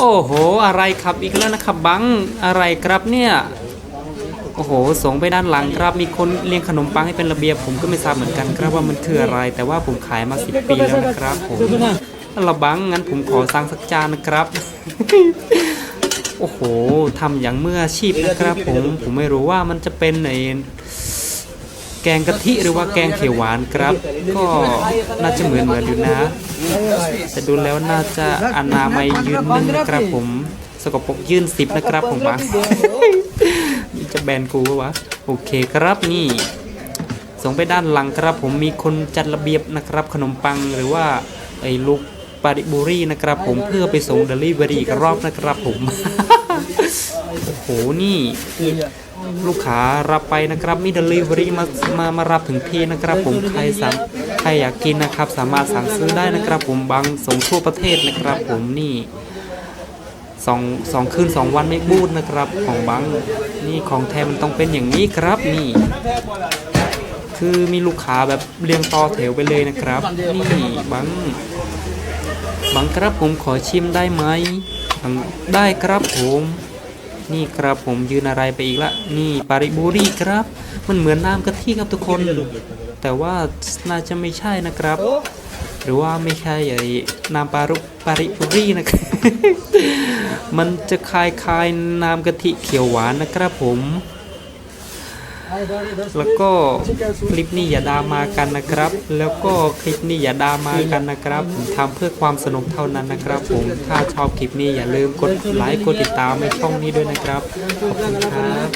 โอ้โห อะไรครับอีกแล้วนะครับบังอะไรครับเนี่ยโอ้โหส่งไปด้านหลังครับมีคนเลี้ยงขนมปังให้เป็นระเบียบผมก็ไม่ทราบเหมือนกันครับว่ามันคืออะไร แต่ว่าผมขายมาสิปีแล้วนะครับผมระบังงั้นผมขอสั่งสักจานนะครับ โอ้โหทำอย่างเมืออชีพนะครับผมผมไม่รู้ว่ามันจะเป็นไอแกงกะทิหรือว่าแกงเขียวหวานครับ ก็น่าจะเหมือนเหมือนอยู่นะ แต่ดูแล้วน่าจะอนามัยยืนหนึ่งนะครับผม สกปรกยืนสิบนะครับผมบังนี่จะแบนกูวะโอเคครับนี่ ส่งไปด้านหลังครับผมมีคนจัดระเบียบนะครับ ขนมปังหรือว่าไอ้ลูก ปาริบุรีนะครับผมเพื่อไปส่งเดลิเวอรี่อีกรอบนะครับผมโอ้โหนี่ลูกค้ารับไปนะครับมีเดลิเวอรี่มามามารับถึงที่นะครับ ผมใครสามใครอยากกินนะครับ สามารถสั่งซื้อได้นะครับ ผมบางส่งทั่วประเทศนะครับ ผมนี่สองสองคืนสองวันไม่บูดนะครับ ของบังนี่ของแท้มันต้องเป็นอย่างนี้ครับนี่ คือมีลูกค้าแบบเรียงต่อแถวไปเลยนะครับ นี่บัง บังครับผมขอชิมได้ไหมได้ครับผม นี่ครับผมยืนอะไรไปอีกละ นี่ปาริบุรีครับ มันเหมือนน้ำกะทิครับทุกคน แต่ว่าน่าจะไม่ใช่นะครับ หรือว่าไม่ใช่ไอ้น้ำปารุปาริปุรีนะครับ มันจะคลายคลายน้ำกะทิเขียวหวานนะครับผม แล้วก็คลิปนี้อย่าดรามากันนะครับ แล้วก็คลิปนี้อย่าดรามากันนะครับผมทำเพื่อความสนุกเท่านั้นนะครับ ผมถ้าชอบคลิปนี้อย่าลืมกดไลค์กดติดตามในช่องนี้ด้วยนะครับขอบคุณครับ